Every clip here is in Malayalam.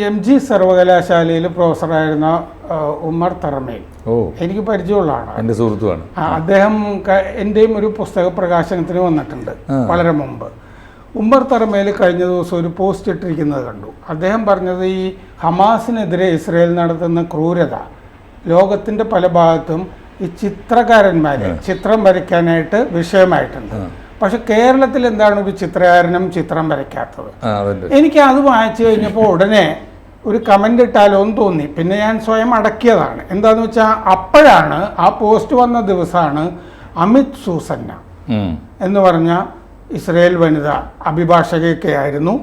എം ജി സർവകലാശാലയിൽ പ്രൊഫസറായിരുന്ന ഉമർ ഉമ്മർ തറമേൽ. ഓ. എനിക്ക് പരിചയമുള്ളതാണ് എന്റെ സുഹൃത്തുമാണ് അദ്ദേഹം എന്റെയും എന്റെയും ഒരു പുസ്തക പ്രകാശനത്തിന് വന്നിട്ടുണ്ട് വളരെ മുമ്പ്. ഉമ്മർ തറമേൽ കഴിഞ്ഞ ദിവസം ഒരു പോസ്റ്റ് ഇട്ടിരിക്കുന്നത് കണ്ടു. അദ്ദേഹം പറഞ്ഞത് ഈ ഹമാസിനെതിരെ ഇസ്രയേൽ നടത്തുന്ന ക്രൂരത ലോകത്തിന്റെ പല ഭാഗത്തും ഈ ചിത്രകാരന്മാരെ ചിത്രം വരയ്ക്കാനായിട്ട് വിഷയമായിട്ടുണ്ട്. പക്ഷെ കേരളത്തിൽ എന്താണ് ഒരു ചിത്രകാരനും ചിത്രം വരയ്ക്കാത്തത്? എനിക്ക് അത് വായിച്ചു കഴിഞ്ഞപ്പോൾ ഉടനെ ഒരു കമന്റ് ഇട്ടാലോ എന്ന് തോന്നി. പിന്നെ ഞാൻ സ്വയം അടക്കിയതാണ്. എന്താന്ന് വെച്ചാൽ അപ്പോഴാണ് ആ പോസ്റ്റ് വന്ന ദിവസമാണ് അമിത് സൂസന്ന എന്ന് പറഞ്ഞ ഇസ്രയേൽ വനിത അഭിഭാഷകയൊക്കെ ആയിരുന്നു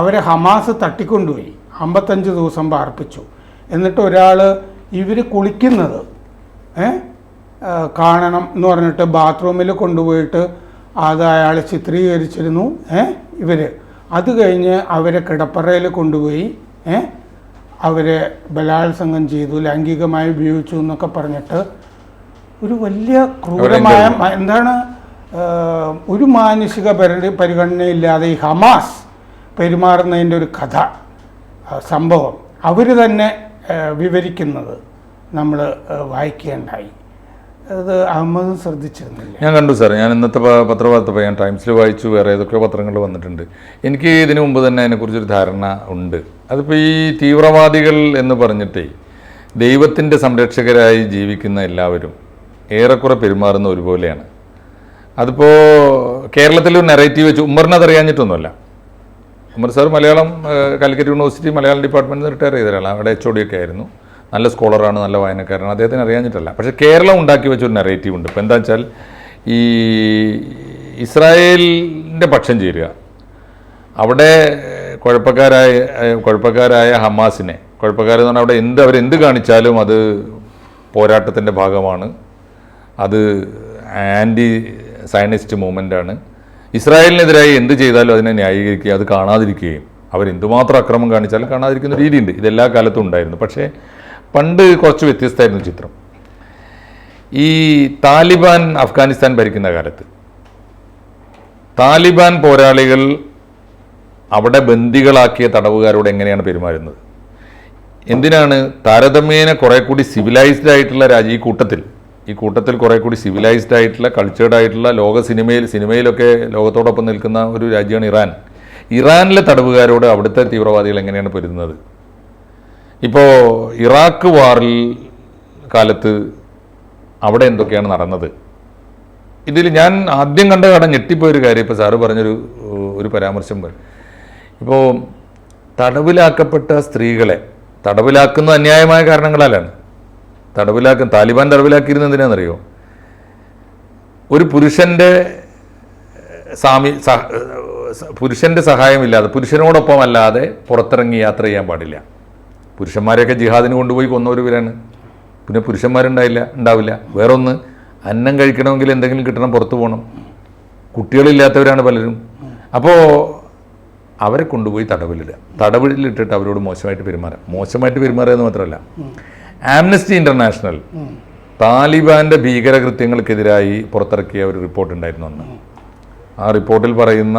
അവരെ ഹമാസ് തട്ടിക്കൊണ്ടുപോയി. അമ്പത്തഞ്ച് ദിവസം പാർപ്പിച്ചു. എന്നിട്ട് ഒരാൾ ഇവർ കുളിക്കുന്നത് കാണണം എന്ന് പറഞ്ഞിട്ട് ബാത്റൂമിൽ കൊണ്ടുപോയിട്ട് അത് അയാൾ ചിത്രീകരിച്ചിരുന്നു ഏ? ഇവർ അത് കഴിഞ്ഞ് അവരെ കിടപ്പറയിൽ കൊണ്ടുപോയി ഏ? അവരെ ബലാത്സംഗം ചെയ്തു ലൈംഗികമായി ഉപയോഗിച്ചു എന്നൊക്കെ പറഞ്ഞിട്ട് ഒരു വലിയ ക്രൂരമായ എന്താണ് ഒരു മാനുഷിക പരി പരിഗണനയില്ലാതെ ഈ ഹമാസ് പെരുമാറുന്നതിന്റെ ഒരു കഥ സംഭവം. അവർ തന്നെ വിവരിക്കുന്നത് നമ്മൾ വായിക്കുകയുണ്ടായി അത് അഹമ്മദ് ശ്രദ്ധിച്ചിരുന്നില്ല. ഞാൻ കണ്ടു സാർ ഞാൻ ഇന്നത്തെ പത്രവാർത്ത ഞാൻ ടൈംസിൽ വായിച്ചു വേറെ ഏതൊക്കെ പത്രങ്ങൾ വന്നിട്ടുണ്ട്. എനിക്ക് ഇതിനു മുമ്പ് തന്നെ അതിനെക്കുറിച്ചൊരു ധാരണ ഉണ്ട്. അതിപ്പോൾ ഈ തീവ്രവാദികൾ എന്ന് പറഞ്ഞിട്ടേ ദൈവത്തിന്റെ സംരക്ഷകരായി ജീവിക്കുന്ന എല്ലാവരും ഏറെക്കുറെ പെരുമാറുന്ന ഒരുപോലെയാണ്. അതിപ്പോൾ കേരളത്തിലൊരു നെറേറ്റീവ് വെച്ച് ഉമ്മറിനെ അത് അറിയാഞ്ഞിട്ടൊന്നുമല്ല Ummer sir Malayalam Calicut university Malayalam department retire ചെയ്ത ഒരാളാണ് അവിടെ എച്ച് ഒ ഡി ഒക്കെ ആയിരുന്നു. നല്ല സ്കോളറാണ് നല്ല വായനക്കാരനാണ്. അദ്ദേഹത്തിന് അറിയാഞ്ഞിട്ടല്ല. പക്ഷേ കേരളം ഉണ്ടാക്കി വെച്ചൊരു നെറേറ്റീവ് ഉണ്ട്. ഇപ്പോൾ എന്താ വെച്ചാൽ ഈ ഇസ്രായേലിന്റെ പക്ഷം ചേരുക. അവിടെ കുഴപ്പക്കാരായ കുഴപ്പക്കാരായ ഹമാസിനെ കുഴപ്പക്കാരെന്ന് പറഞ്ഞാൽ അവിടെ എന്ത് അവരെന്ത് കാണിച്ചാലും അത് പോരാട്ടത്തിന്റെ ഭാഗമാണ്. അത് ആന്റി സയനിസ്റ്റ് മൂവ്മെന്റാണ് ഇസ്രായേലിനെതിരായി എന്ത് ചെയ്താലും അതിനെ ന്യായീകരിക്കുക അത് കാണാതിരിക്കുകയും അവരെന്തുമാത്രം അക്രമം കാണിച്ചാലും കാണാതിരിക്കുന്ന രീതിയുണ്ട്. ഇതെല്ലാ കാലത്തും ഉണ്ടായിരുന്നു. പക്ഷേ പണ്ട് കുറച്ച് വ്യത്യസ്തമായിരുന്നു ചിത്രം. ഈ താലിബാൻ അഫ്ഗാനിസ്ഥാൻ ഭരിക്കുന്ന കാലത്ത് താലിബാൻ പോരാളികൾ അവിടെ ബന്ദികളാക്കിയ തടവുകാരോട് എങ്ങനെയാണ് പെരുമാറുന്നത്? എന്തിനാണ് താരതമ്യേന കുറെ കൂടി സിവിലൈസ്ഡ് ആയിട്ടുള്ള രാജ്യ ഈ കൂട്ടത്തിൽ ഈ കൂട്ടത്തിൽ കുറെ കൂടി സിവിലൈസ്ഡ് ആയിട്ടുള്ള കൾച്ചേർഡ് ആയിട്ടുള്ള ലോക സിനിമയിൽ സിനിമയിലൊക്കെ ലോകത്തോടൊപ്പം നിൽക്കുന്ന ഒരു രാജ്യമാണ് ഇറാൻ. ഇറാനിലെ തടവുകാരോട് അവിടുത്തെ തീവ്രവാദികൾ എങ്ങനെയാണ് പൊരുതുന്നത്? ഇപ്പോൾ ഇറാഖ് വാറിൽ കാലത്ത് അവിടെ എന്തൊക്കെയാണ് നടന്നത്? ഇതിൽ ഞാൻ ആദ്യം കണ്ട കട ഞെട്ടിപ്പോയൊരു കാര്യം ഇപ്പോൾ സാറ് പറഞ്ഞൊരു ഒരു പരാമർശം പോലെ ഇപ്പോൾ തടവിലാക്കപ്പെട്ട സ്ത്രീകളെ തടവിലാക്കുന്ന അന്യായമായ കാരണങ്ങളാലാണ്. തടവിലാക്കുന്ന താലിബാൻ തടവിലാക്കിയിരുന്ന എന്തിനാണെന്നറിയോ ഒരു പുരുഷന്റെ സാമി പുരുഷന്റെ സഹായമില്ലാതെ പുരുഷനോടൊപ്പം അല്ലാതെ പുറത്തിറങ്ങി യാത്ര ചെയ്യാൻ പാടില്ല. പുരുഷന്മാരെയൊക്കെ ജിഹാദിന് കൊണ്ടുപോയി കൊന്നവരുവരാണ് പിന്നെ പുരുഷന്മാരുണ്ടായില്ല ഉണ്ടാവില്ല. വേറൊന്ന് അന്നം കഴിക്കണമെങ്കിൽ എന്തെങ്കിലും കിട്ടണം പുറത്തു പോകണം. കുട്ടികളില്ലാത്തവരാണ് പലരും. അപ്പോൾ അവരെ കൊണ്ടുപോയി തടവിലിടുക. തടവിലിട്ടിട്ട് അവരോട് മോശമായിട്ട് പെരുമാറാം മോശമായിട്ട് പെരുമാറുക എന്ന് മാത്രമല്ല ആംനസ്റ്റി ഇന്റർനാഷണൽ താലിബാന്റെ ഭീകരകൃത്യങ്ങൾക്കെതിരായി പുറത്തിറക്കിയ ഒരു റിപ്പോർട്ട് ഉണ്ടായിരുന്നു അന്ന്. ആ റിപ്പോർട്ടിൽ പറയുന്ന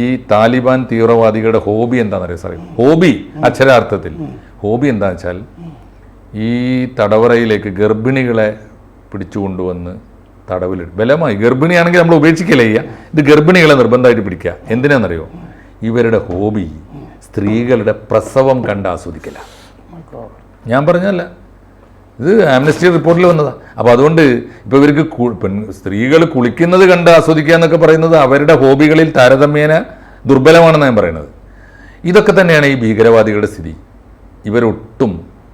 ഈ താലിബാൻ തീവ്രവാദികളുടെ ഹോബി എന്താണെന്നറിയാം സാറേ? ഹോബി അക്ഷരാർത്ഥത്തിൽ. ഹോബി എന്താ വെച്ചാൽ ഈ തടവറയിലേക്ക് ഗർഭിണികളെ പിടിച്ചു കൊണ്ടുവന്ന് തടവിലിടും. ബലമായി. ഗർഭിണിയാണെങ്കിൽ നമ്മൾ ഉപേക്ഷിക്കില്ല ചെയ്യുക? ഇത് ഗർഭിണികളെ നിർബന്ധമായിട്ട് പിടിക്കുക. എന്തിനാണെന്നറിയോ ഇവരുടെ ഹോബി സ്ത്രീകളുടെ പ്രസവം കണ്ട് ആസ്വദിക്കില്ല ഞാൻ പറഞ്ഞല്ല ഇത് ആംനസ്റ്റി റിപ്പോർട്ടിൽ വന്നതാണ് അപ്പോൾ അതുകൊണ്ട് ഇപ്പോൾ ഇവർക്ക് പെൺ സ്ത്രീകൾ കുളിക്കുന്നത് കണ്ട് ആസ്വദിക്കുക എന്നൊക്കെ പറയുന്നത് അവരുടെ ഹോബികളിൽ താരതമ്യേന ദുർബലമാണെന്ന് ഞാൻ പറയുന്നത് ഇതൊക്കെ തന്നെയാണ് ഈ ഭീകരവാദികളുടെ സ്ഥിതി. ഇവരൊട്ടും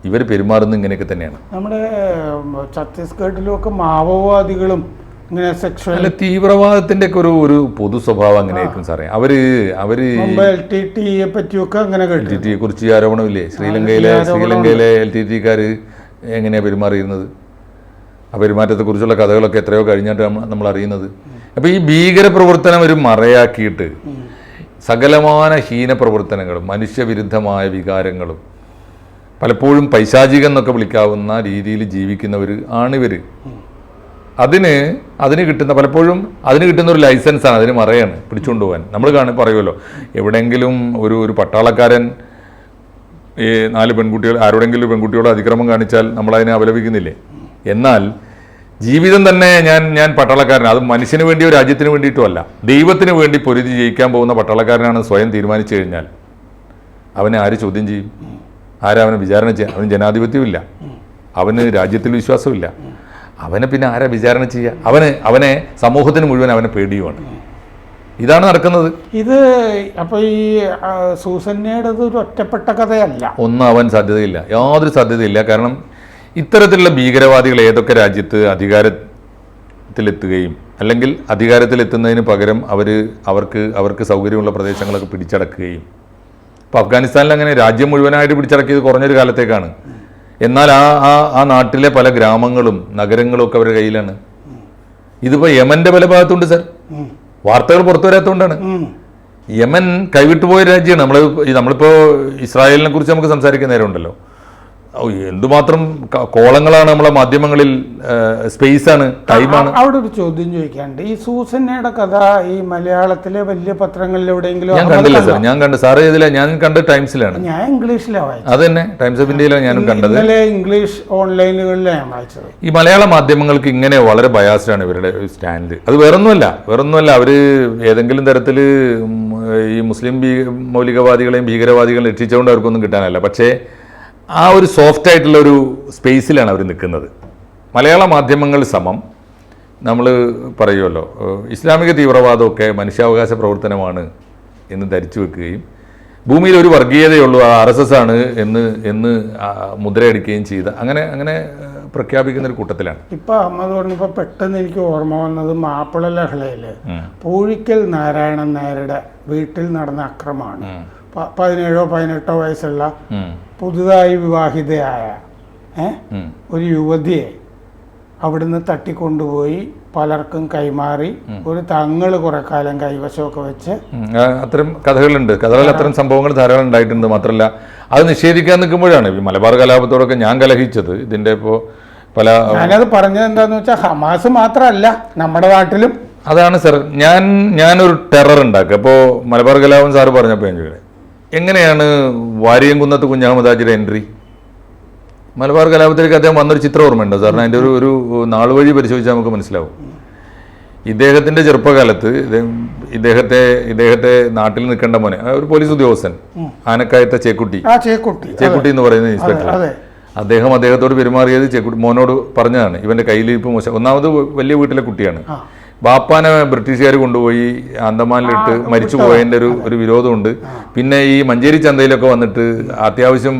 ഇവർ പെരുമാറുന്നത് ഇങ്ങനെയൊക്കെ തന്നെയാണ്. നമ്മുടെ ഛത്തീസ്ഗഡിലുമൊക്കെ മാവോവാദികളും ഇങ്ങനെ സെക്ഷൽ അല്ല തീവ്രവാദത്തിന്റെ ഒക്കെ ഒരു ഒരു പൊതു സ്വഭാവം അങ്ങനെയായിരിക്കും സാറേ. അവർ അവർ മുമ്പ് എൽ ടി ടിയെ പറ്റിയൊക്കെ അങ്ങനെ എൽ ടി ടിയെ കുറിച്ച് ആരോപണമില്ലേ? ശ്രീലങ്കയിലെ ശ്രീലങ്കയിലെ എൽ ടി ടിക്കാർ എങ്ങനെയാണ് പെരുമാറിയിരുന്നത്? ആ പെരുമാറ്റത്തെക്കുറിച്ചുള്ള കഥകളൊക്കെ എത്രയോ കഴിഞ്ഞിട്ട് നമ്മൾ അറിയുന്നത് അപ്പോൾ ഈ ഭീകര പ്രവർത്തനം ഒരു മറയാക്കിയിട്ട് സകലമാന ഹീന പ്രവർത്തനങ്ങളും മനുഷ്യവിരുദ്ധമായ വികാരങ്ങളും പലപ്പോഴും പൈശാചികം എന്നൊക്കെ വിളിക്കാവുന്ന രീതിയിൽ ജീവിക്കുന്നവർ ആണിവർ അതിന് അതിന് കിട്ടുന്ന പലപ്പോഴും അതിന് കിട്ടുന്ന ഒരു ലൈസൻസാണ് അതിന് മറയാണ് പിടിച്ചുകൊണ്ട് പോകാൻ നമ്മൾ കാണും പറയുമല്ലോ എവിടെയെങ്കിലും ഒരു ഒരു പട്ടാളക്കാരൻ ഈ നാല് പെൺകുട്ടികൾ ആരോടെങ്കിലും പെൺകുട്ടിയോട് അതിക്രമം കാണിച്ചാൽ നമ്മളതിനെ അപലപിക്കുന്നില്ലേ? എന്നാൽ ജീവിതം തന്നെ ഞാൻ ഞാൻ പട്ടാളക്കാരൻ അത് മനുഷ്യന് വേണ്ടിയോ രാജ്യത്തിന് വേണ്ടിയിട്ടോ അല്ല. ദൈവത്തിന് വേണ്ടി പൊരുതി ജയിക്കാൻ പോകുന്ന പട്ടാളക്കാരനാണ് സ്വയം തീരുമാനിച്ചു കഴിഞ്ഞാൽ. അവനെ ആര് ചോദ്യം ചെയ്യും? ആരാ അവനെ വിചാരണ ചെയ്യുക അവന് ജനാധിപത്യമില്ല അവന് രാജ്യത്തിൽ വിശ്വാസമില്ല അവനെ പിന്നെ ആരാ വിചാരണ ചെയ്യുക അവന് അവനെ സമൂഹത്തിന് മുഴുവൻ അവനെ പേടിയുമാണ് ഇതാണ് നടക്കുന്നത്. ഇത് അപ്പൊ ഈ സൂസന്നയുടെ ഒരു ഒറ്റപ്പെട്ട കഥയല്ല. ഒന്നും അവൻ സാധ്യതയില്ല. യാതൊരു സാധ്യതയില്ല. കാരണം ഇത്തരത്തിലുള്ള ഭീകരവാദികൾ ഏതൊക്കെ രാജ്യത്ത് അധികാരത്തിലെത്തുകയും അല്ലെങ്കിൽ അധികാരത്തിലെത്തുന്നതിന് പകരം അവർ അവർക്ക് അവർക്ക് സൗകര്യമുള്ള പ്രദേശങ്ങളൊക്കെ പിടിച്ചടക്കുകയും ഇപ്പോൾ അഫ്ഗാനിസ്ഥാനിൽ അങ്ങനെ രാജ്യം മുഴുവനായിട്ട് പിടിച്ചടക്കിയത് കുറഞ്ഞൊരു കാലത്തേക്കാണ്. എന്നാൽ ആ ആ ആ നാട്ടിലെ പല ഗ്രാമങ്ങളും നഗരങ്ങളും ഒക്കെ അവരുടെ കയ്യിലാണ്. ഇതിപ്പോൾ യമന്റെ പല ഭാഗത്തുണ്ട് സർ. വാർത്തകൾ പുറത്തു വരാത്തതുകൊണ്ടാണ് യമൻ കൈവിട്ടുപോയ രാജ്യമാണ് നമ്മൾ നമ്മളിപ്പോൾ ഇസ്രായേലിനെ കുറിച്ച് നമുക്ക് സംസാരിക്കുന്ന നേരമുണ്ടല്ലോ. എന്തുമാത്രം കോളങ്ങളാണ് നമ്മളെ മാധ്യമങ്ങളിൽ സ്പേസാണ് ടൈമാണ്? അവിടെ ഒരു ചോദ്യം ചോദിക്കാണ്ട് ഈ സൂസന്നയുടെ കഥ ഈ മലയാളത്തിലെ വലിയ പത്രങ്ങളിൽ എവിടെയെങ്കിലും ഞാൻ കണ്ടില്ല കണ്ടോ? സാർ ഞാൻ കണ്ട് സാർ ഇതില ഞാൻ കണ്ട് ടൈംസിലാണ്. ഞാൻ ഇംഗ്ലീഷിലാണ് വായിച്ചത്. അത് തന്നെ ടൈംസ് ഓഫ് ഇന്ത്യയിലാണ് ഞാനും കണ്ടത്. ഇംഗ്ലീഷ് ഓൺലൈനുകളിലാണ് ഞാൻ വായിച്ചത്. ഈ മലയാള മാധ്യമങ്ങൾക്ക് ഇങ്ങനെ വളരെ ബയാസ്ഡാണ് ഇവരുടെ സ്റ്റാൻഡ്. അത് വേറൊന്നുമല്ല വേറൊന്നുമല്ല അവർ ഏതെങ്കിലും തരത്തിൽ ഈ മുസ്ലിം മൗലികവാദികളെയും ഭീകരവാദികളെയും രക്ഷിച്ചുകൊണ്ട് അവർക്കൊന്നും കിട്ടാനല്ല. പക്ഷേ ആ ഒരു സോഫ്റ്റ് ആയിട്ടുള്ള ഒരു സ്പേസിലാണ് അവർ നിൽക്കുന്നത്. മലയാള മാധ്യമങ്ങൾ സമം. നമ്മൾ പറയുമല്ലോ ഇസ്ലാമിക തീവ്രവാദമൊക്കെ മനുഷ്യാവകാശ പ്രവർത്തനമാണ് എന്ന് ധരിച്ചു വെക്കുകയും ഭൂമിയിൽ ഒരു വർഗീയതയുള്ളൂ ആ ആർ എസ് എസ് ആണ് എന്ന് എന്ന് മുദ്രയടിക്കുകയും ചെയ്ത അങ്ങനെ അങ്ങനെ പ്രഖ്യാപിക്കുന്ന ഒരു കൂട്ടത്തിലാണ്. ഇപ്പൊ അഹമ്മദ് പറഞ്ഞപ്പോ പെട്ടെന്ന് എനിക്ക് ഓർമ്മ വന്നത് മാപ്പിള ലഹളയിൽ പൂഴിക്കൽ നാരായണൻ നായരുടെ വീട്ടിൽ നടന്ന അക്രമമാണ്. പതിനേഴോ പതിനെട്ടോ വയസ്സുള്ള പുതുതായി വിവാഹിതയായ. ഒരു യുവതിയെ അവിടുന്ന് തട്ടിക്കൊണ്ടുപോയി പലർക്കും കൈമാറി ഒരു തങ്ങൾ കുറെ കാലം കൈവശമൊക്കെ വെച്ച്. അത്തരം കഥകളുണ്ട്. കഥകളിൽ അത്തരം സംഭവങ്ങൾ ധാരാളം ഉണ്ടായിട്ടുണ്ട്. മാത്രമല്ല അത് നിഷേധിക്കാൻ നിൽക്കുമ്പോഴാണ്. ഈ മലബാർ കലാപത്തോടൊക്കെ ഞാൻ കലഹിച്ചത്. ഇതിന്റെ ഇപ്പോ പല ഞാനത് പറഞ്ഞത് എന്താന്ന് വെച്ചാൽ ഹമാസ് മാത്രമല്ല നമ്മുടെ നാട്ടിലും. അതാണ് സർ. ഞാൻ ഞാനൊരു ടെറർ ഉണ്ടാക്കുക. അപ്പോൾ മലബാർ കലാപം സാറ് പറഞ്ഞപ്പോൾ ഞാൻ ചോദിക്കട്ടെ എങ്ങനെയാണ് വാര്യംകുന്നത്ത് കുഞ്ഞാമദാജിയുടെ എൻട്രി? മലബാർ കലാപത്തിലേക്ക് അദ്ദേഹം വന്നൊരു ചിത്രം ഓർമ്മയുണ്ടോ? സാറിന് അതിന്റെ ഒരു ഒരു നാൾ വഴി പരിശോധിച്ചാൽ നമുക്ക് മനസ്സിലാവും. ഇദ്ദേഹത്തിന്റെ ചെറുപ്പകാലത്ത് ഇദ്ദേഹം ഇദ്ദേഹത്തെ ഇദ്ദേഹത്തെ നാട്ടിൽ നിൽക്കേണ്ട മോനെ ഒരു പോലീസ് ഉദ്യോഗസ്ഥൻ ആനക്കായത്തെ ചേക്കുട്ടി. ചേക്കുട്ടി. എന്ന് പറയുന്ന ഇൻസ്പെക്ടർ. അദ്ദേഹം അദ്ദേഹത്തോട് പെരുമാറിയത് ചേക്കുട്ടി മോനോട് പറഞ്ഞതാണ്. ഇവന്റെ കയ്യിൽ ഇപ്പം മോശം. ഒന്നാമത് വലിയ വീട്ടിലെ കുട്ടിയാണ്. ബാപ്പാനെ ബ്രിട്ടീഷുകാർ കൊണ്ടുപോയി അന്തമാനിലിട്ട് മരിച്ചു പോയതിന്റെ ഒരു ഒരു വിരോധമുണ്ട്. പിന്നെ ഈ മഞ്ചേരി ചന്തയിലൊക്കെ വന്നിട്ട് അത്യാവശ്യം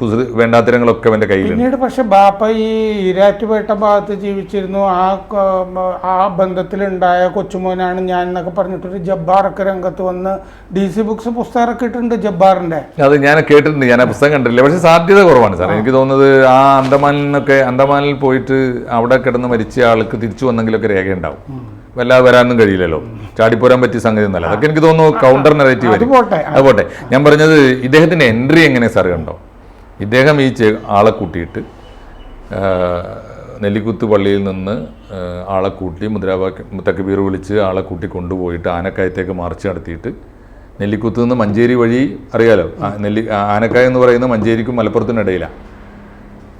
കുസൃ വേണ്ടാത്തരങ്ങളൊക്കെ അവന്റെ കയ്യിലുണ്ട്. പിന്നീട് പക്ഷെ ബാപ്പ ഈ ഈരാറ്റുപേട്ട ഭാഗത്ത് ജീവിച്ചിരുന്നു. ആ ആ ബന്ധത്തിലുണ്ടായ കൊച്ചുമോനാണ് ഞാൻ എന്നൊക്കെ പറഞ്ഞിട്ടൊരു ജബ്ബാറൊക്കെ രംഗത്ത് വന്ന് ഡി സി ബുക്സ് പുസ്തകമൊക്കെ ഇട്ടിട്ടുണ്ട് ജബ്ബാറിന്റെ. അത് ഞാൻ കേട്ടിട്ടുണ്ട്. ഞാൻ ആ പുസ്തകം കണ്ടിട്ടില്ല. പക്ഷെ സാധ്യത കുറവാണ് സാർ എനിക്ക് തോന്നുന്നത് ആ അന്തമാനിൽ നിന്നൊക്കെ അന്തമാനിൽ പോയിട്ട് അവിടെ കിടന്ന് മരിച്ച ആൾക്ക് തിരിച്ചു വന്നെങ്കിലൊക്കെ രേഖയുണ്ടാവും. വല്ലാതെ വരാനൊന്നും കഴിയില്ലല്ലോ. ചാടിപ്പോരാൻ പറ്റിയ സംഗതി ഒന്നല്ല അതൊക്കെ എനിക്ക് തോന്നുന്നു കൗണ്ടർ നെറേറ്റീവ് അത് പോട്ടെ. ഞാൻ പറഞ്ഞത് ഇദ്ദേഹത്തിന്റെ എൻട്രി എങ്ങനെ സാർ കണ്ടോ? ഇദ്ദേഹം ഈ ചെ- ആളെ കൂട്ടിയിട്ട് നെല്ലിക്കുത്ത് പള്ളിയിൽ നിന്ന് ആളെ കൂട്ടി മുദ്രാവാക്യം തക്കബീർ വിളിച്ച് ആളെ കൂട്ടി കൊണ്ടുപോയിട്ട് ആനക്കായത്തേക്ക് മാർച്ച് നടത്തിയിട്ട് നെല്ലിക്കുത്ത് നിന്ന് മഞ്ചേരി വഴി അറിയാലോ? നെല്ലി ആനക്കായ എന്ന് പറയുന്നത് മഞ്ചേരിക്കും മലപ്പുറത്തിനും ഇടയിലാണ്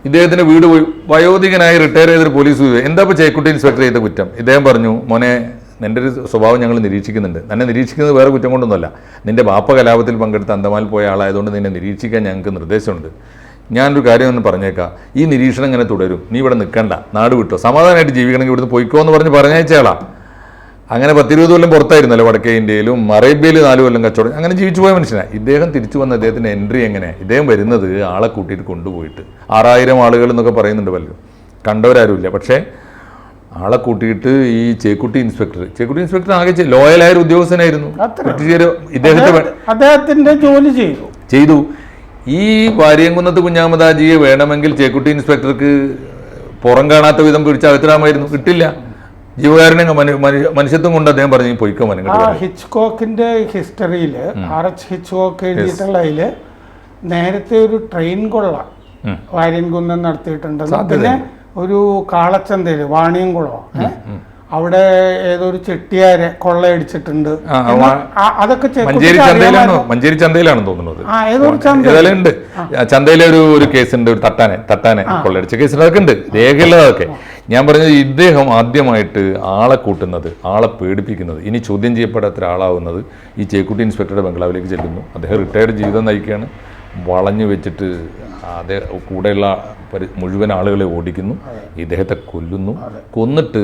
ഇദ്ദേഹത്തിന്റെ വീട് പോയി വയോധികനായി റിട്ടയർ ചെയ്തൊരു പോലീസ് എന്താ ഇപ്പോൾ ചേക്കുട്ടി ഇൻസ്പെക്ടർ ചെയ്ത കുറ്റം? ഇദ്ദേഹം പറഞ്ഞു മോനെ നിന്റെ ഒരു സ്വഭാവം ഞങ്ങൾ നിരീക്ഷിക്കുന്നുണ്ട്. തന്നെ നിരീക്ഷിക്കുന്നത് വേറെ കുറ്റം കൊണ്ടൊന്നുമല്ല. നിന്റെ ബാപ്പ കലാപത്തിൽ പങ്കെടുത്ത് അന്തമാൽ പോയ ആളായതുകൊണ്ട് നിന്നെ നിരീക്ഷിക്കാൻ ഞങ്ങൾക്ക് നിർദ്ദേശമുണ്ട്. ഞാനൊരു കാര്യം ഒന്ന് പറഞ്ഞേക്കാം. ഈ നിരീക്ഷണം ഇങ്ങനെ തുടരും. നീ ഇവിടെ നിൽക്കണ്ട നാട് വിട്ടോ. സമാധാനമായിട്ട് ജീവിക്കണമെങ്കിൽ ഇവിടുന്ന് പൊയ്ക്കോ എന്ന് പറഞ്ഞ് പറഞ്ഞയച്ചയാളാ. അങ്ങനെ പത്തിരുപത് കൊല്ലം പുറത്തായിരുന്നല്ലോ വടക്കേ ഇന്ത്യയിലും അറേബ്യയിൽ നാല് കൊല്ലം കച്ചവടം. അങ്ങനെ ജീവിച്ചു പോയ മനുഷ്യനാണ് ഇദ്ദേഹം തിരിച്ചു വന്ന അദ്ദേഹത്തിന്റെ എൻട്രി എങ്ങനെ? ഇദ്ദേഹം വരുന്നത് ആളെ കൂട്ടിയിട്ട് കൊണ്ടുപോയിട്ട്. ആറായിരം ആളുകൾ എന്നൊക്കെ പറയുന്നുണ്ട് പലരും. കണ്ടവരാരുമില്ല. പക്ഷേ ആളെ കൂട്ടിയിട്ട് ഈ ചേക്കുട്ടി ഇൻസ്പെക്ടർ ചേക്കുട്ടി ഇൻസ്പെക്ടർ ആകെ ലോയലായ ഒരു ഉദ്യോഗസ്ഥനായിരുന്നു. ഇദ്ദേഹത്തെ അദ്ദേഹത്തിന്റെ ജോലി ചെയ്തു. ചെയ്തു. ഈ വാര്യംകുന്നത്ത് കുഞ്ഞാമദാജിയെ വേണമെങ്കിൽ ചേക്കുട്ടി ഇൻസ്പെക്ടർക്ക് പുറം കാണാത്ത വിധം പിടിച്ചകത്തിടാമായിരുന്നു കിട്ടില്ല. ജീവകാരുണ്യം മനു- മനു- മനുഷ്യത്വം കൊണ്ട് അദ്ദേഹം പറഞ്ഞു പൊയ്ക്കോ മനം ആ ഹിച്ച്കോക്കിന്റെ ഹിസ്റ്ററിയിൽ ആർ എച്ച് ഹിച്ച്കോക്ക് എഴുതിയിട്ടുള്ളതിൽ നേരത്തെ ഒരു ട്രെയിൻ കൊള്ള. വാര്യൻകുന്നം നടത്തിയിട്ടുണ്ട് പിന്നെ ഒരു കാളച്ചന്തയിൽ വാണിയംകുളം? അവിടെ ഏതൊരു ചെട്ടിയാരെ കൊള്ളയടിച്ചിട്ടുണ്ട്. അതൊക്കെ മഞ്ചേരി ചന്തയിലാണോ? മഞ്ചേരി ചന്തയിലാണെന്ന് തോന്നുന്നത് ആ ഏതൊരു ചന്ത ഏതായാലും ഉണ്ട്. ചന്തയിലെ ഒരു ഒരു കേസുണ്ട് ഒരു തട്ടാനെ തട്ടാനെ കൊള്ളയടിച്ച കേസ് അതൊക്കെ ഉണ്ട്. രേഖയുള്ളതൊക്കെ ഞാൻ പറഞ്ഞത് ഇദ്ദേഹം ആദ്യമായിട്ട് ആളെ കൂട്ടുന്നത് ആളെ പേടിപ്പിക്കുന്നത് ഇനി ചോദ്യം ചെയ്യപ്പെടാത്ത ഒരാളാവുന്നത് ഈ ചേക്കുട്ടി ഇൻസ്പെക്ടറുടെ ബംഗ്ലാവിലേക്ക് ചെല്ലുന്നു. അദ്ദേഹം റിട്ടയർഡ് ജീവിതം നയിക്കുകയാണ്. വളഞ്ഞു വെച്ചിട്ട് അതേ കൂടെയുള്ള മുഴുവൻ ആളുകളെ ഓടിക്കുന്നു. ഇദ്ദേഹത്തെ കൊല്ലുന്നു. കൊന്നിട്ട്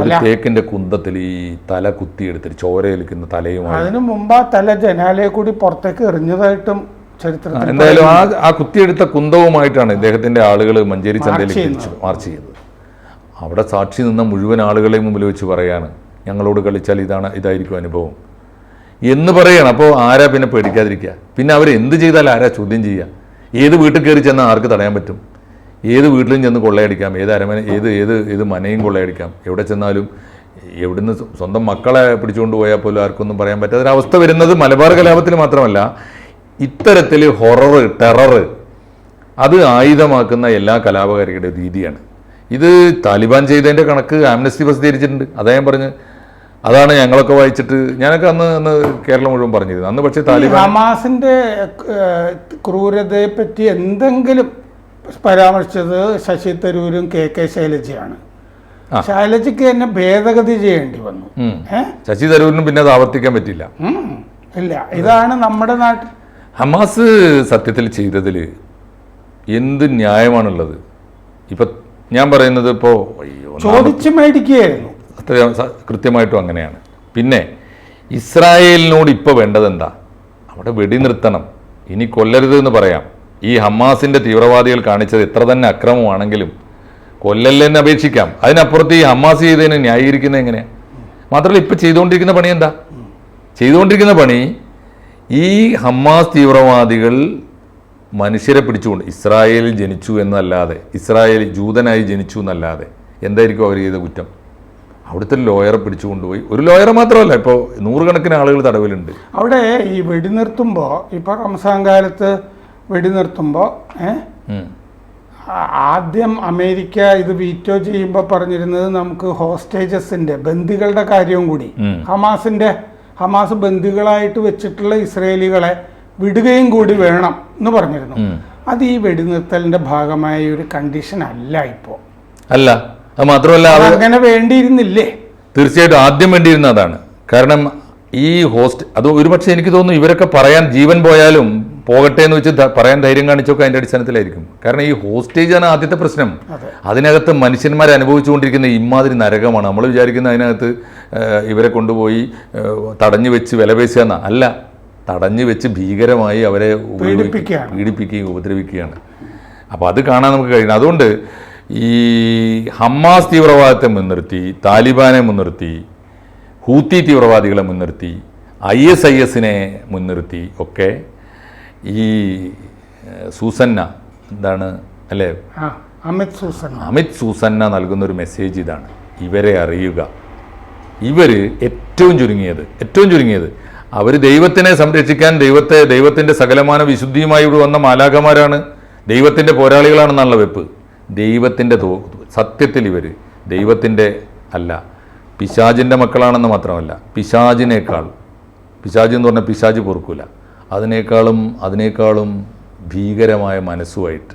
ഒരു തേക്കിന്റെ കുന്തത്തിൽ ഈ തല കുത്തിയെടുത്തിട്ട് ചോരയേൽക്കുന്ന തലയുമാണ് അതിനു മുമ്പ് ആ തല ജനാലയെ കൂടി പുറത്തേക്ക് എറിഞ്ഞതായിട്ടും ചരിത്രത്തിൽ എന്തായാലും ആ ആ കുത്തിയെടുത്ത കുന്തവുമായിട്ടാണ് ഇദ്ദേഹത്തിന്റെ ആളുകൾ മഞ്ചേരി ചന്തയിലേക്ക് തിരിച്ചു മാർച്ച് ചെയ്തത് അവിടെ സാക്ഷി നിന്ന മുഴുവൻ ആളുകളെയും മുമ്പിൽ വെച്ച് പറയാണ് ഞങ്ങളോട് കളിച്ചാൽ ഇതാണ് ഇതായിരിക്കും അനുഭവം. എന്ന് പറയണം. അപ്പോൾ ആരാ പിന്നെ പേടിക്കാതിരിക്കുക? പിന്നെ അവർ എന്ത് ചെയ്താൽ ആരാ ചോദ്യം ചെയ്യുക? ഏത് വീട്ടിൽ കയറി ചെന്നാൽ ആർക്ക് തടയാൻ പറ്റും? ഏത് വീട്ടിലും ചെന്ന് കൊള്ളയടിക്കാം? ഏത് അരമന ഏത് ഏത് ഏത് മനയും കൊള്ളയടിക്കാം? എവിടെ ചെന്നാലും എവിടുന്ന് സ്വ- സ്വന്തം മക്കളെ പിടിച്ചുകൊണ്ട് പോയാൽ പോലും ആർക്കൊന്നും പറയാൻ പറ്റാത്തൊരവസ്ഥ വരുന്നത് മലബാർ കലാപത്തിൽ മാത്രമല്ല ഇത്തരത്തിൽ ഹൊറർ ടെറർ അത് ആയുധമാക്കുന്ന എല്ലാ കലാപകാരികളുടെ രീതിയാണ്. ഇത് താലിബാൻ ചെയ്തതിന്റെ കണക്ക് ആംനസ്റ്റി പ്രസിദ്ധീകരിച്ചിട്ടുണ്ട്. അതാ ഞാൻ പറഞ്ഞ് അതാണ് ഞങ്ങളൊക്കെ വായിച്ചിട്ട് ഞാനൊക്കെ അന്ന് അന്ന് കേരളം മുഴുവൻ പറഞ്ഞിരുന്നു. അന്ന് പക്ഷേ താലിബാൻ ഹമാസിന്റെ ക്രൂരതയെ പറ്റി എന്തെങ്കിലും പരാമർശിച്ചത് ശശി തരൂരും കെ കെ ശൈലജയാണ്. ശൈലജക്ക് ശൈലജയ്ക്ക് തന്നെ ഭേദഗതി ചെയ്യേണ്ടി വന്നു. ശശി തരൂരിനും പിന്നെ അത് ആവർത്തിക്കാൻ പറ്റില്ല. ഇല്ല. ഇതാണ് നമ്മുടെ നാട്ടിൽ ഹമാസ് സത്യത്തിൽ ചെയ്തതിൽ എന്ത് ന്യായമാണുള്ളത്? ഇപ്പൊ ഞാൻ പറയുന്നത് ഇപ്പോ ചോദിച്ചു മേടിക്കുകയായിരുന്നു. അത്ര കൃത്യമായിട്ടും അങ്ങനെയാണ്. പിന്നെ ഇസ്രായേലിനോട് ഇപ്പോൾ വേണ്ടത് എന്താ അവിടെ വെടിനിർത്തണം. ഇനി കൊല്ലരുത് എന്ന് പറയാം. ഈ ഹമാസിന്റെ തീവ്രവാദികൾ കാണിച്ചത് എത്ര തന്നെ അക്രമമാണെങ്കിലും കൊല്ലല്ലെന്ന് അപേക്ഷിക്കാം. അതിനപ്പുറത്ത് ഈ ഹമാസ് ചെയ്തതിനെ ന്യായീകരിക്കുന്നത് എങ്ങനെയാണ് മാത്രമല്ല ഇപ്പം ചെയ്തുകൊണ്ടിരിക്കുന്ന പണി എന്താ? ചെയ്തുകൊണ്ടിരിക്കുന്ന പണി ഈ ഹമാസ് തീവ്രവാദികൾ മനുഷ്യരെ പിടിച്ചുകൊണ്ട് ഇസ്രായേലിൽ ജനിച്ചു എന്നല്ലാതെ ഇസ്രായേൽ ജൂതനായി ജനിച്ചു എന്നല്ലാതെ എന്തായിരിക്കും അവർ ചെയ്ത കുറ്റം? അവിടുത്തെ ലോയറെ പിടിച്ചു കൊണ്ടുപോയി. ഒരു ലോയറെ മാത്രമല്ല ഇപ്പോൾ നൂറുകണക്കിന് ആളുകൾ തടവിലുണ്ട്. അവിടെ ഈ വെടിനിർത്തുമ്പോൾ ഇപ്പോൾ റംസാൻ കാലത്ത് വെടിനിർത്തുമ്പോൾ നിർത്തുമ്പോൾ ആദ്യം അമേരിക്ക ഇത് വീറ്റോ ചെയ്യുമ്പോൾ പറഞ്ഞിരുന്നത് നമുക്ക് ഹോസ്റ്റേജസിന്റെ ബന്ദികളുടെ കാര്യവും കൂടി. ഹമാസിന്റെ ഹമാസ് ബന്ദികളായിട്ട് വെച്ചിട്ടുള്ള ഇസ്രേലികളെ വിടുകയും കൂടി വേണം എന്ന് പറഞ്ഞിരുന്നു. അത് ഈ വെടിനിർത്തലിന്റെ ഭാഗമായ ഒരു കണ്ടീഷൻ അല്ല ഇപ്പോ. അല്ല. അത് മാത്രമല്ല അങ്ങനെ വേണ്ടിയിരുന്നില്ലേ? തീർച്ചയായിട്ടും ആദ്യം വേണ്ടിയിരുന്ന അതാണ്. കാരണം ഈ ഹോസ്റ്റ് അത് ഒരുപക്ഷെ എനിക്ക് തോന്നുന്നു ഇവരൊക്കെ പറയാൻ ജീവൻ പോയാലും പോകട്ടെ എന്ന് വെച്ച് പറയാൻ ധൈര്യം കാണിച്ചൊക്കെ അതിന്റെ അടിസ്ഥാനത്തിലായിരിക്കും. കാരണം ഈ ഹോസ്റ്റേജ് ആണ് ആദ്യത്തെ പ്രശ്നം. അതെ. അതിനകത്ത് മനുഷ്യന്മാർ അനുഭവിച്ചുകൊണ്ടിരിക്കുന്ന ഇമാതിരി നരകമാണ്. നമ്മൾ വിചാരിക്കുന്ന അതിനകത്ത് ഇവരെ കൊണ്ടുപോയി തടഞ്ഞു വെച്ച് വിലപേശുക അല്ല തടഞ്ഞു വെച്ച് ഭീകരമായി അവരെ. പീഡിപ്പിക്കുകയും ഉപദ്രവിക്കുകയാണ്. അപ്പോൾ അത് കാണാൻ നമുക്ക് കഴിയണം. അതുകൊണ്ട് ഈ ഹമ്മാസ് തീവ്രവാദത്തെ മുൻനിർത്തി താലിബാനെ മുൻനിർത്തി ഹൂത്തി തീവ്രവാദികളെ മുൻനിർത്തി ഐ എസ് ഐ എസിനെ മുൻനിർത്തി ഒക്കെ ഈ സൂസന്ന എന്താണ് അല്ലേ? അമിത് സൂസന്ന. അമിത് സൂസന്ന നൽകുന്ന ഒരു മെസ്സേജ് ഇതാണ്. ഇവരെ അറിയുക. ഇവർ ഏറ്റവും ചുരുങ്ങിയത് ഏറ്റവും ചുരുങ്ങിയത്. അവർ ദൈവത്തിനെ സംരക്ഷിക്കാൻ ദൈവത്തെ ദൈവത്തിന്റെ സകലമാന വിശുദ്ധിയുമായി ഇവിടെ വന്ന മാലാഖമാരാണ്. ദൈവത്തിന്റെ പോരാളികളാണെന്നുള്ള വെപ്പ്. ദൈവത്തിന്റെ തോ സത്യത്തിൽ ഇവർ ദൈവത്തിന്റെ അല്ല പിശാജിന്റെ മക്കളാണെന്ന് മാത്രമല്ല പിശാജിനേക്കാൾ പിശാജ് എന്ന് പറഞ്ഞാൽ പിശാജ് പൊറുക്കൂല അതിനേക്കാളും അതിനേക്കാളും ഭീകരമായ മനസ്സുമായിട്ട്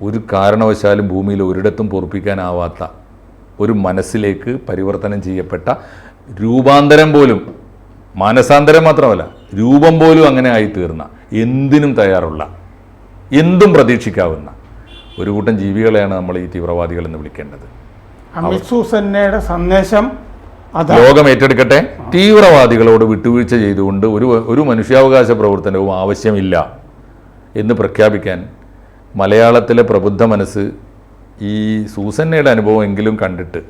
ഒരു കാരണവശാലും ഭൂമിയിൽ ഒരിടത്തും പൊറപ്പിക്കാനാവാത്ത ഒരു മനസ്സിലേക്ക് പരിവർത്തനം ചെയ്യപ്പെട്ട രൂപാന്തരം പോലും മാനസാന്തരം മാത്രമല്ല രൂപം പോലും അങ്ങനെ ആയിത്തീർന്ന എന്തിനും തയ്യാറുള്ള എന്തും പ്രതീക്ഷിക്കാവുന്ന ഒരു കൂട്ടം ജീവികളെയാണ് നമ്മൾ ഈ തീവ്രവാദികൾ എന്ന് വിളിക്കേണ്ടത്. അമിത്സൂസന്നയുടെ സന്ദേശം ലോകം ഏറ്റെടുക്കട്ടെ. തീവ്രവാദികളോട് വിട്ടുവീഴ്ച ചെയ്തുകൊണ്ട് ഒരു ഒരു മനുഷ്യാവകാശ പ്രവർത്തനവും ആവശ്യമില്ല എന്ന് പ്രഖ്യാപിക്കാൻ മലയാളത്തിലെ പ്രബുദ്ധ മനസ്സ് ഈ സൂസന്നയുടെ അനുഭവം എങ്കിലും കണ്ടിട്ട്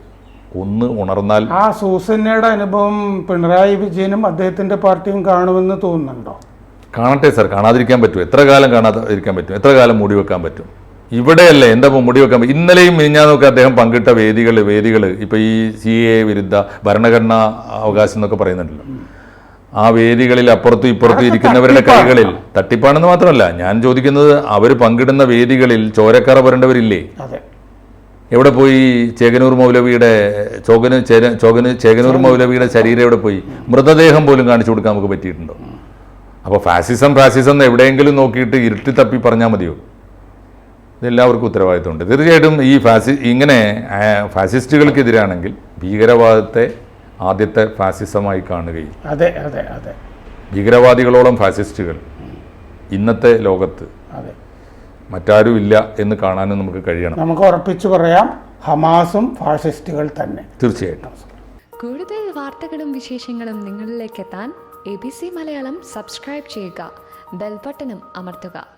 ഒന്ന് ഉണർന്നാൽ ആ സൂസന്നയുടെ അനുഭവം പിണറായി വിജയനും അദ്ദേഹത്തിന്റെ പാർട്ടിയും കാണുമെന്ന് തോന്നുന്നുണ്ടോ? കാണട്ടെ സാർ കാണാതിരിക്കാൻ പറ്റും. എത്ര കാലം കാണാതിരിക്കാൻ പറ്റും? എത്ര കാലം മൂടി വെക്കാൻ പറ്റും? ഇവിടെയല്ലേ എന്താ ഇപ്പോൾ മുടി വെക്കാൻ ഇന്നലെയും മിനിഞ്ഞാന്നൊക്കെ അദ്ദേഹം പങ്കിട്ട വേദികൾ വേദികൾ ഇപ്പൊ ഈ സി എ വിരുദ്ധ ഭരണഘടനാ അവകാശം എന്നൊക്കെ പറയുന്നുണ്ടല്ലോ. ആ വേദികളിൽ അപ്പുറത്തും ഇപ്പുറത്തും ഇരിക്കുന്നവരുടെ. കൈകളിൽ തട്ടിപ്പാണെന്ന് മാത്രമല്ല ഞാൻ ചോദിക്കുന്നത് അവർ പങ്കിടുന്ന വേദികളിൽ ചോരക്കാർ വരേണ്ടവരില്ലേ? എവിടെ പോയി ചേകനൂർ മൗലവിയുടെ ചോകന് ചോകന് ചേകനൂർ മൗലവിയുടെ ശരീരം എവിടെ പോയി? മൃതദേഹം പോലും കാണിച്ചു കൊടുക്കാൻ നമുക്ക് പറ്റിയിട്ടുണ്ടോ? അപ്പോൾ ഫാസിസം ഫാസിസം എവിടെയെങ്കിലും നോക്കിയിട്ട് ഇരുട്ടി തപ്പി പറഞ്ഞാൽ മതിയോ? ഇതെല്ലാവർക്കും ഉത്തരവാദിത്വമുണ്ട് തീർച്ചയായിട്ടും ഈ ഫാസി ഇങ്ങനെ ഫാസിസ്റ്റുകൾക്കെതിരാണെങ്കിൽ ഭീകരവാദത്തെ ആദ്യത്തെ ഫാസിസമായി കാണുകയും അതെ അതെ അതെ. ഭീകരവാദികളോളം ഫാസിസ്റ്റുകൾ ഇന്നത്തെ ലോകത്ത് അതെ. മറ്റാരും ഇല്ല എന്ന് കാണാനും നമുക്ക് കഴിയണം. നമുക്ക് ഉറപ്പിച്ചു പറയാം ഹമാസും ഫാസിസ്റ്റുകൾ തന്നെ. തീർച്ചയായിട്ടും. കൂടുതൽ വാർത്തകളും വിശേഷങ്ങളും നിങ്ങളിലേക്ക് എത്താൻ A B C Malayalam subscribe ചെയ്യുക ബെൽബട്ടനും അമർത്തുക.